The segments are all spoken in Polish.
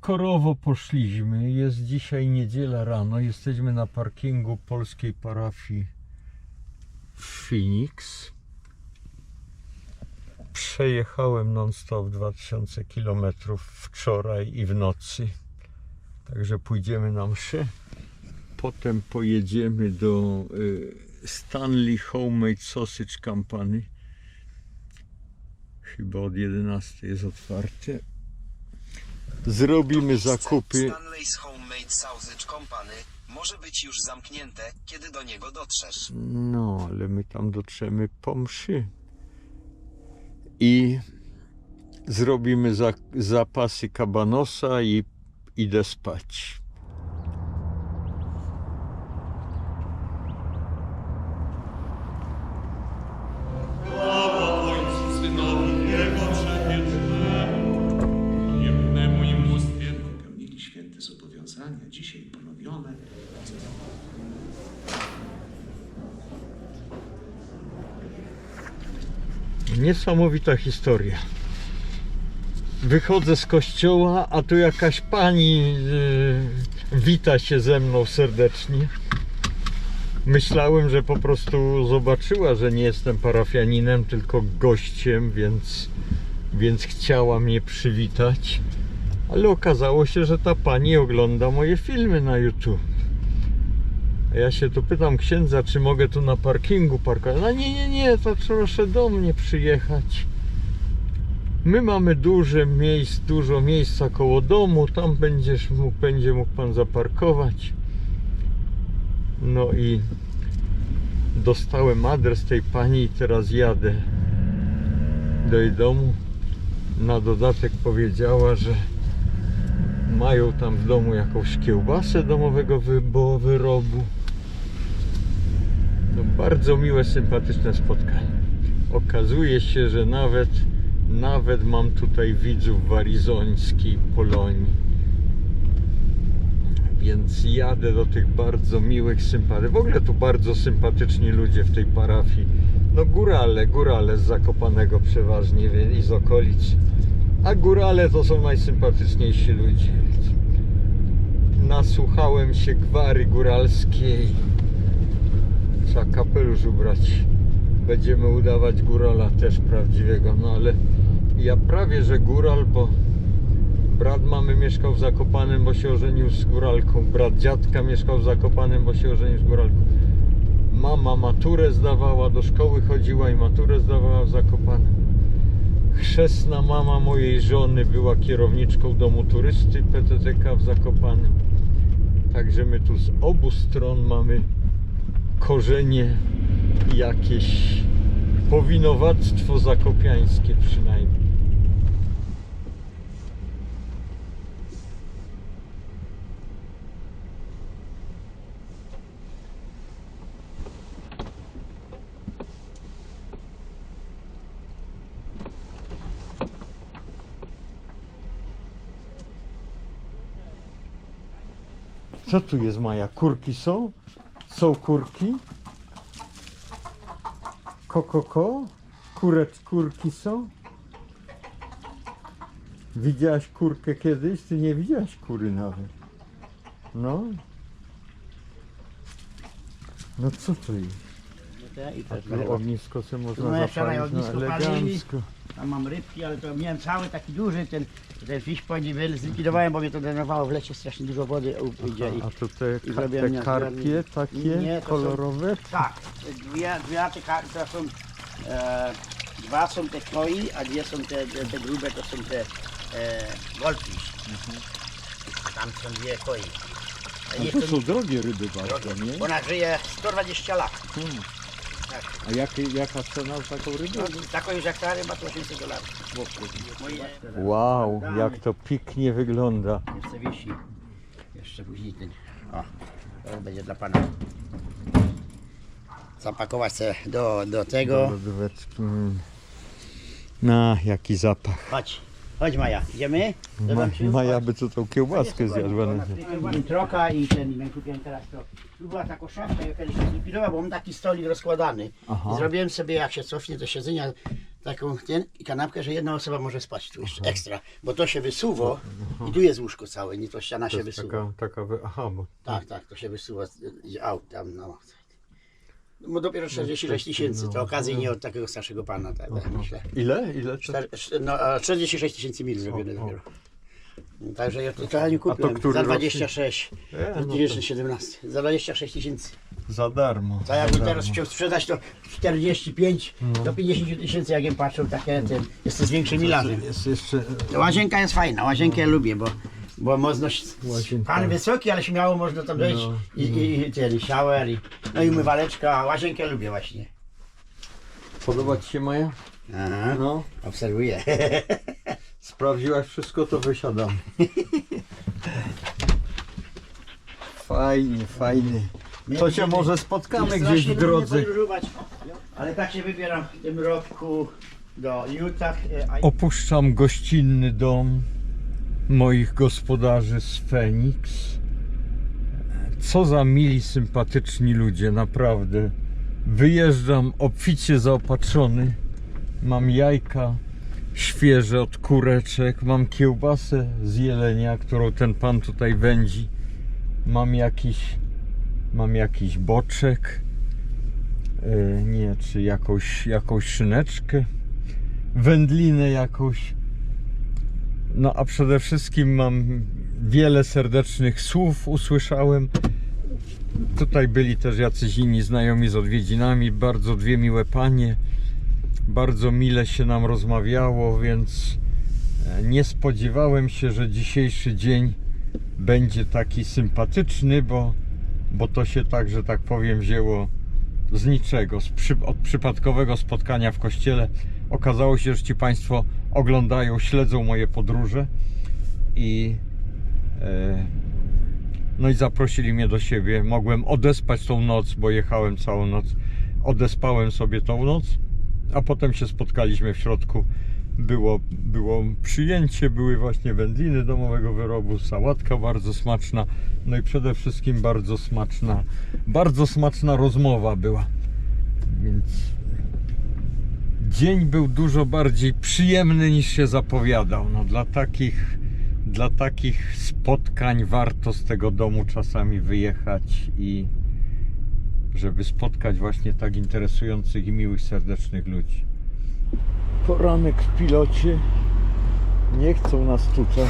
hardkorowo poszliśmy. Jest dzisiaj niedziela rano. Jesteśmy na parkingu polskiej parafii Phoenix. Przejechałem non-stop 2000 km wczoraj i w nocy. Także pójdziemy na mszę. Potem pojedziemy do y, Stanley Homemade Sausage Company. Chyba od 11 jest otwarte. Zrobimy zakupy. Stanley's Homemade Sausage Company może być już zamknięte, kiedy do niego dotrzesz. No, ale my tam dotrzemy po mszy. I zrobimy za, zapasy kabanosa i idę spać. Niesamowita historia. Wychodzę z kościoła, a tu jakaś pani yy, wita się ze mną serdecznie. Myślałem, że po prostu zobaczyła, że nie jestem parafianinem, tylko gościem, więc, więc chciała mnie przywitać. Ale okazało się, że ta pani ogląda moje filmy na YouTube. Ja się tu pytam księdza, czy mogę tu na parkingu parkować. No nie, nie, nie, to proszę do mnie przyjechać. My mamy duże miejsc, dużo miejsca koło domu, tam będziesz mógł, będzie mógł pan zaparkować. No i dostałem adres tej pani i teraz jadę do jej domu. Na dodatek powiedziała, że mają tam w domu jakąś kiełbasę domowego wyrobu. No bardzo miłe, sympatyczne spotkanie. Okazuje się, że nawet, nawet mam tutaj widzów w arizońskiej Polonii. Więc jadę do tych bardzo miłych, sympatycznych. W ogóle tu bardzo sympatyczni ludzie w tej parafii. No górale, górale z Zakopanego przeważnie i z okolic. A górale to są najsympatyczniejsi ludzie. Nasłuchałem się gwary góralskiej. Trzeba kapelusz ubrać. Będziemy udawać górala też prawdziwego. No ale ja prawie że góral, bo brat mamy mieszkał w Zakopanem, bo się ożenił z góralką. Brat dziadka mieszkał w Zakopanem, bo się ożenił z góralką. Mama maturę zdawała, do szkoły chodziła i maturę zdawała w Zakopanem. Chrzestna mama mojej żony była kierowniczką domu turysty PTTK w Zakopanem. Także my tu z obu stron mamy korzenie jakieś powinowactwo zakopiańskie przynajmniej. Co tu jest Maja? Kurki są? Są kurki? Ko, ko, ko? Kurec, kurki są? Widziałaś kurkę kiedyś? Ty nie widziałaś kury nawet. No. No co to jest? Te i tu ognisko co można No, wczoraj zapalić no, ognisko palili. elegancko. Tam mam rybki, ale to miałem cały taki duży, ten, ten fish point i wy- zlikwidowałem, bo mnie to denerwowało, w lecie strasznie dużo wody u- idzie. I, A to te, i ka- zrobiłem te nie- karpie takie Nie, to są- kolorowe? tak, dwie, dwie te to są, e, dwa są te koi, a dwie są te, te, te grube, to są te e, goldfish. Tam są dwie koi. A A jest to to są drogie ryby bardzo, drogie. nie? Ona żyje 120 lat. Hmm. A jakie, jaka cena za taką rybę? No, taką już jak ta ryba to 800 dolarów. Moje... Wow, jak to pięknie wygląda. Jeszcze wisi. Jeszcze później ten. O, to będzie dla pana. Zapakować się do, do tego. lodóweczki. Mm. No, jaki zapach. Chodź, chodź Maja, idziemy? Ma, Dodam ci? Maja by tu tą kiełbaskę zjadła. Ten troka i ten, i kupiłem teraz to. Tu była taka szafka, ja kiedyś się zlikwidowała, bo mam taki stolik rozkładany. Aha. I zrobiłem sobie, jak się cofnie do siedzenia, taką ten, kanapkę, że jedna osoba może spać tu jeszcze ekstra, bo to się wysuwa i tu jest łóżko całe, nie to ściana To się jest wysuwa. taka, taka wy... Aha, bo Tak, tak, to się wysuwa z aut tam, no. Bo dopiero 46 tysięcy, to okazyjnie od takiego starszego pana, tak, tak myślę. ile? Ile? To... Czter- No, a 46 tysięcy mil zrobione dopiero. Także ja to nie kupiłem. który Za rocznik? 26. E, no to 2017. Za 26 tysięcy. za darmo. To jakbym teraz chciał sprzedać to 45 No. do 50 tysięcy, jak bym patrzył, takie ten, jest to z większym milarzem. Jest jeszcze... Łazienka jest fajna, łazienkę lubię, bo, bo można, Łazienka. pan wysoki, ale śmiało można tam wejść No, i, i, i ten shower, i, no i umywaleczka, łazienkę lubię właśnie. Podoba Ci się Maja? Aha, No. obserwuję. Sprawdziłaś wszystko, to wysiadam. Fajnie, fajnie. To się może spotkamy gdzieś strasznie w lubię drodze. podróżować, Ale tak się wybieram w tym roku do Utah. e, a- Opuszczam gościnny dom moich gospodarzy z Feniks. Co za mili, sympatyczni ludzie, naprawdę. Wyjeżdżam obficie zaopatrzony. Mam jajka świeże od kureczek, mam kiełbasę z jelenia, którą ten pan tutaj wędzi. Mam jakiś, mam jakiś boczek. E, nie, czy jakąś, jakąś szyneczkę wędlinę jakąś. No a przede wszystkim mam wiele serdecznych słów usłyszałem. Tutaj byli też jacyś inni znajomi z odwiedzinami, bardzo dwie miłe panie. Bardzo mile się nam rozmawiało, więc e, nie spodziewałem się, że dzisiejszy dzień będzie taki sympatyczny, bo, bo to się tak, że tak powiem, wzięło z niczego, z przy, od przypadkowego spotkania w kościele. Okazało się, że ci Państwo oglądają, śledzą moje podróże i e, no i zaprosili mnie do siebie. Mogłem odespać tą noc, bo jechałem całą noc. Odespałem sobie tą noc, a potem się spotkaliśmy w środku. Było, było przyjęcie, były właśnie wędliny domowego wyrobu, sałatka bardzo smaczna, no i przede wszystkim bardzo smaczna, bardzo smaczna rozmowa była. Więc dzień był dużo bardziej przyjemny niż się zapowiadał. No, dla, takich, dla takich spotkań warto z tego domu czasami wyjechać i żeby spotkać właśnie tak interesujących i miłych, serdecznych ludzi. Poranek w pilocie. Nie chcą nas tutaj.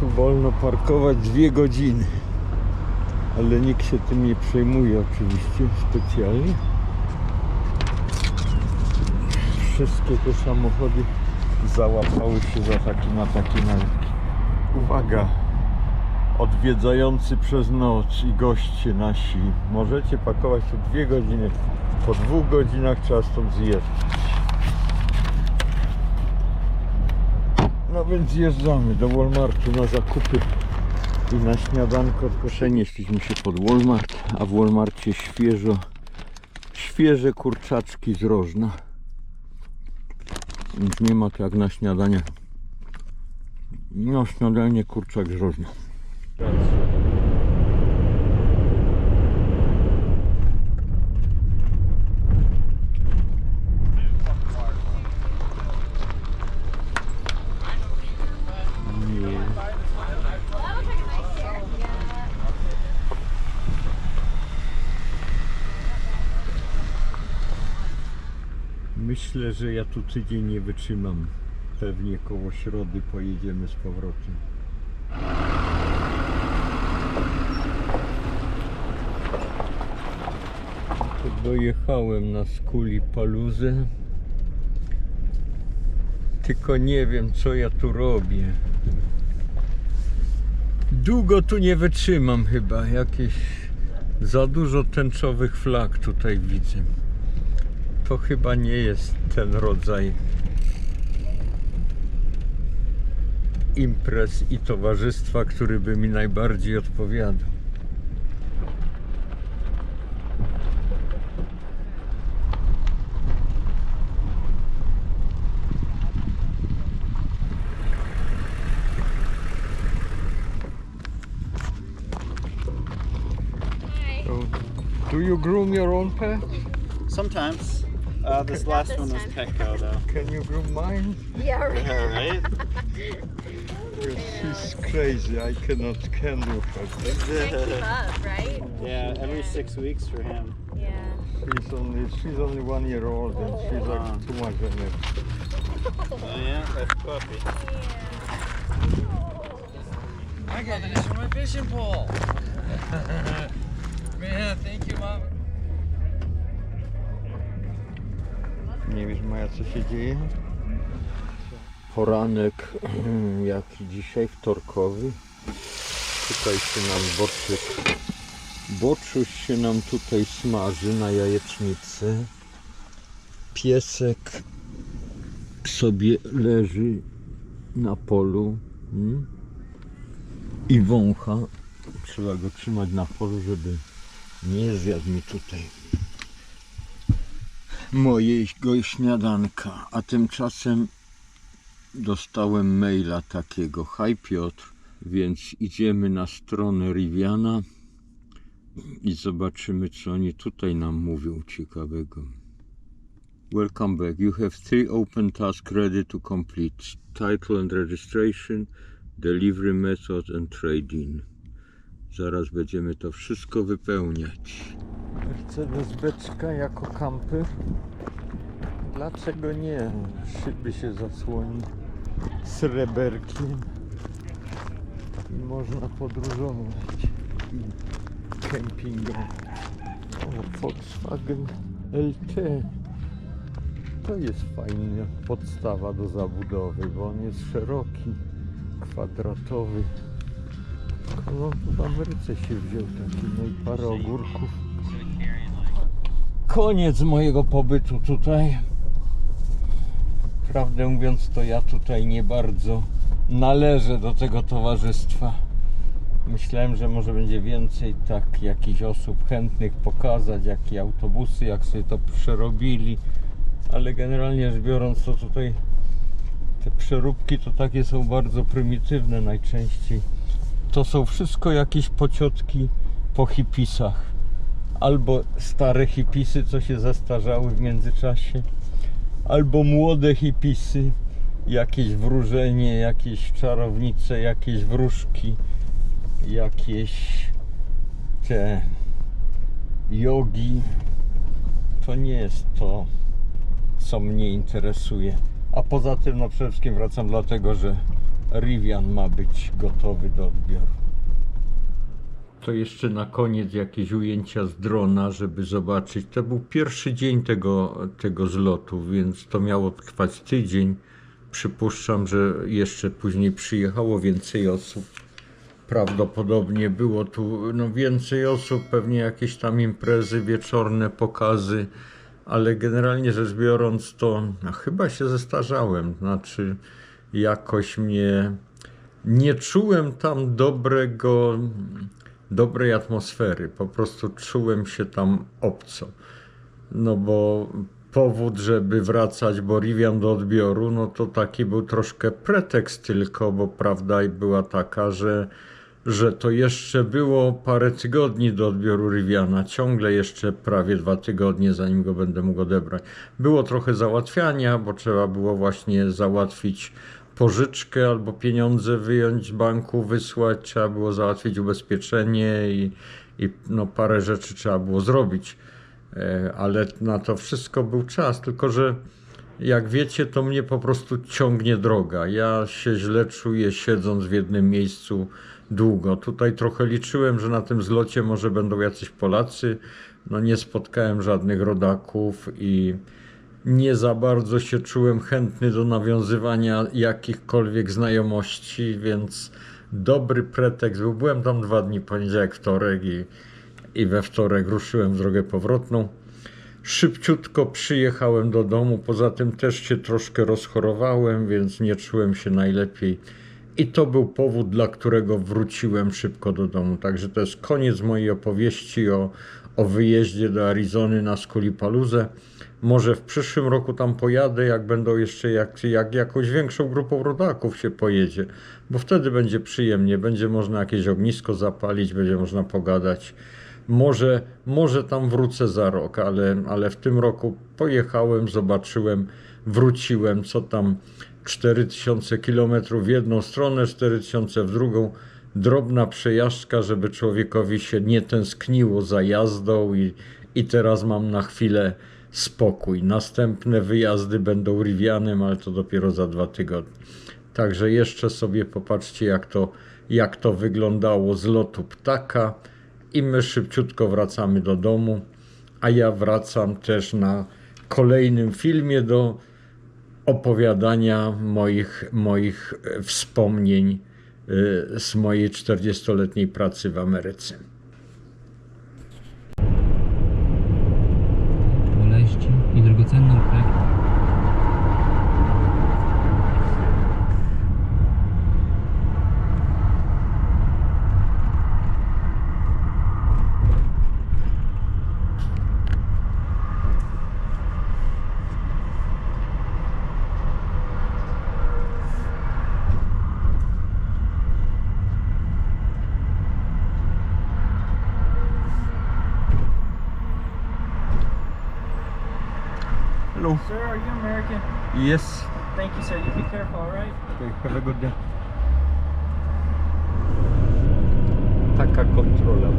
Tu wolno parkować dwie godziny. Ale nikt się tym nie przejmuje oczywiście specjalnie. Wszystkie te samochody załapały się za taki na takie nalewki. Uwaga! Odwiedzający przez noc i goście nasi. Możecie pakować tu dwie godziny. Po dwóch godzinach trzeba stąd zjeżdżać. No więc zjeżdżamy do Walmartu na zakupy i na śniadanko. Przenieśliśmy się pod Walmart, a w Walmarcie świeżo, świeże kurczaczki z rożna. Więc nie ma to jak na śniadanie. No śniadanie kurczak z rożna. Nie. Myślę, że ja tu tydzień nie wytrzymam. Pewnie koło środy pojedziemy z powrotem. Dojechałem na skuli paluzę. Tylko nie wiem co ja tu robię. Długo tu nie wytrzymam chyba. Jakieś za dużo tęczowych flag tutaj widzę. To chyba nie jest ten rodzaj imprez i towarzystwa, który by mi najbardziej odpowiadał. Do you groom your own pet? Sometimes. Uh, this Not last this one was time. Petco though. Can you groom mine? Yeah, right. Yeah, right? She's crazy. I cannot handle her. Can't keep up, right? yeah, every six weeks for him. Yeah. She's only she's only one year old and she's like too much energy. Oh yeah, that's puppy. I got this from my fishing pole. Man, thank you, mom. Nie wiesz Maja co się dzieje? Poranek jaki dzisiaj, wtorkowy. Tutaj się nam boczek, boczuś się nam tutaj smaży na jajecznicy. Piesek sobie leży na polu mm, i wącha. Trzeba go trzymać na polu, żeby nie zjadł mi tutaj mojego śniadanka, a tymczasem dostałem maila takiego. Hej Piotr, więc idziemy na stronę Riviana i zobaczymy, co oni tutaj nam mówią ciekawego. Welcome back. You have three open tasks ready to complete. Title and registration, delivery method and trading. Zaraz będziemy to wszystko wypełniać. Mercedes beczka jako kamper. Dlaczego nie? Szyby się zasłoni sreberkiem i można podróżować i kempingować. O, Volkswagen LT. To jest fajna podstawa do zabudowy, bo on jest szeroki, kwadratowy. No, w Ameryce się wziął taki, no i parę ogórków. Koniec mojego pobytu tutaj. Prawdę mówiąc, to ja tutaj nie bardzo należę do tego towarzystwa. Myślałem, że może będzie więcej tak jakichś osób chętnych pokazać, jakie autobusy, jak sobie to przerobili, ale generalnie rzecz biorąc, to tutaj te przeróbki to takie są bardzo prymitywne najczęściej. To są wszystko jakieś pociotki po hipisach albo stare hipisy, co się zestarzały w międzyczasie, albo młode hipisy, jakieś wróżenie, jakieś czarownice, jakieś wróżki, jakieś te jogi. To nie jest to, co mnie interesuje. A poza tym, no przede wszystkim wracam dlatego, że Rivian ma być gotowy do odbioru. To jeszcze na koniec jakieś ujęcia z drona, żeby zobaczyć. To był pierwszy dzień tego, tego zlotu, więc to miało trwać tydzień. Przypuszczam, że jeszcze później przyjechało więcej osób. Prawdopodobnie było tu no, więcej osób, pewnie jakieś tam imprezy wieczorne, pokazy, ale generalnie rzecz biorąc, to no, chyba się zestarzałem. Znaczy, jakoś mnie nie czułem tam dobrego dobrej atmosfery. Po prostu czułem się tam obco. No bo powód, żeby wracać Boriwian do odbioru, no to taki był troszkę pretekst tylko, bo prawda była taka, że, że to jeszcze było parę tygodni do odbioru Riviana, ciągle jeszcze prawie dwa tygodnie, zanim go będę mógł odebrać. Było trochę załatwiania, bo trzeba było właśnie załatwić pożyczkę albo pieniądze wyjąć z banku, wysłać, trzeba było załatwić ubezpieczenie i, i no, parę rzeczy trzeba było zrobić. E, Ale na to wszystko był czas, tylko że jak wiecie, to mnie po prostu ciągnie droga. Ja się źle czuję siedząc w jednym miejscu długo. Tutaj trochę liczyłem, że na tym zlocie może będą jacyś Polacy. No nie spotkałem żadnych rodaków i nie za bardzo się czułem chętny do nawiązywania jakichkolwiek znajomości, więc dobry pretekst był. Byłem tam dwa dni, poniedziałek, wtorek i, i we wtorek ruszyłem w drogę powrotną. Szybciutko przyjechałem do domu, poza tym też się troszkę rozchorowałem, więc nie czułem się najlepiej. I to był powód, dla którego wróciłem szybko do domu. Także to jest koniec mojej opowieści o, o wyjeździe do Arizony na Skulipaluzę. Może w przyszłym roku tam pojadę, jak będą jeszcze jak, jak jakąś większą grupą rodaków się pojedzie, bo wtedy będzie przyjemnie, będzie można jakieś ognisko zapalić, będzie można pogadać. Może, może tam wrócę za rok, ale, ale w tym roku pojechałem, zobaczyłem, wróciłem, co tam 4000 km w jedną stronę, 4000 w drugą. Drobna przejażdżka, żeby człowiekowi się nie tęskniło za jazdą i, i teraz mam na chwilę spokój. Następne wyjazdy będą Rivianem, ale to dopiero za dwa tygodnie. Także jeszcze sobie popatrzcie, jak to, jak to wyglądało z lotu ptaka. I my szybciutko wracamy do domu, a ja wracam też na kolejnym filmie do opowiadania moich, moich e, wspomnień e, z mojej 40-letniej pracy w Ameryce. I drogocenną Hello. Sir, are you American? Yes. Thank you, sir. You be careful, all right? Okay, Have a good day. Taka kontrola.